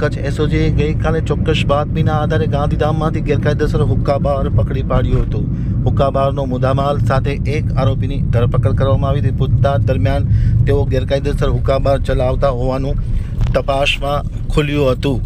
કચ્છ એસઓજીએ ગઈકાલે ચોક્કસ બાતમીના આધારે ગાંધીધામમાંથી ગેરકાયદેસર હુક્કાબાર પકડી પાડ્યો હતો. હુક્કાબારનો મુદ્દામાલ સાથે એક આરોપીની ધરપકડ કરવામાં આવી હતી. પૂછતાછ દરમિયાન તેઓ ગેરકાયદેસર હુક્કાબાર ચલાવતા હોવાનું તપાસમાં ખુલ્યું હતું.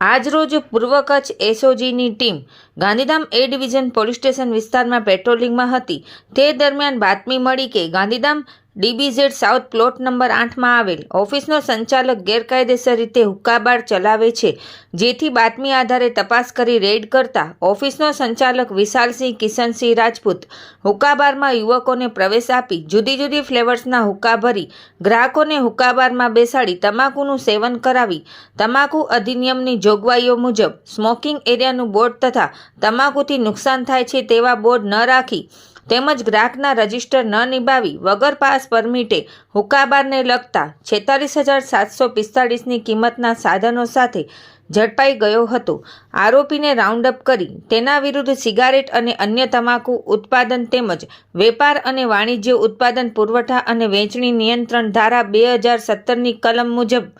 આજરોજ પૂર્વ Kutch એસઓજીની team Gandhidham A division police station વિસ્તારમાં પેટ્રોલિંગમાં હતી. તે દરમિયાન બાતમી મળી કે Gandhidham DBZ south plot number આઠમાં આવેલ. ઓફિસનો સંચાલક ગેરકાયદેસર રીતે હુક્કાબાર ચલાવે છે. જેથી બાતમી આધારે તપાસ કરી રેડ કરતા ઓફિસનો સંચાલક વિશાલસિંહ કિશનસિંહ રાજપૂત હુક્કાબારમાં યુવકોને પ્રવેશ આપી જુદી જુદી ફ્લેવર્સના હુક્કા ભરી ગ્રાહકોને હુક્કાબારમાં બેસાડી તમાકુનું સેવન કરાવી. તમાકુ અધિનિયમની જોગવાઈઓ મુજબ સ્મોકિંગ એરિયાનું બોર્ડ તથા તમાકુથી નુકસાન થાય છે તેવા બોર્ડ ન રાખી તેમજ ગ્રાહકના રજિસ્ટર ન નિભાવી વગર પાસ પરમિટે હુક્કાબારને લગતા છેતાલીસ હજાર સાતસો પિસ્તાળીસની કિંમતના સાધનો સાથે ઝડપાઈ ગયો હતો. આરોપીને રાઉન્ડઅપ કરી તેના વિરુદ્ધ સિગારેટ અને અન્ય તમાકુ ઉત્પાદન તેમજ વેપાર અને વાણિજ્ય ઉત્પાદન પુરવઠા અને વેચણી નિયંત્રણ ધારા બે હજાર સત્તરની કલમ મુજબ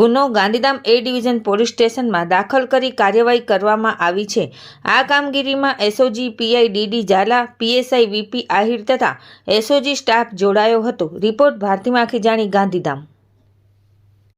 ગુનો ગાંધીધામ એ ડિવિઝન પોલીસ સ્ટેશનમાં દાખલ કરી કાર્યવાહી કરવામાં આવી છે. આ કામગીરીમાં SOG PI DD Jhala, PSI VP Ahir તથા એસઓજી સ્ટાફ જોડાયો હતો. રિપોર્ટ ભારતી માખીજાણી ગાંધીધામ.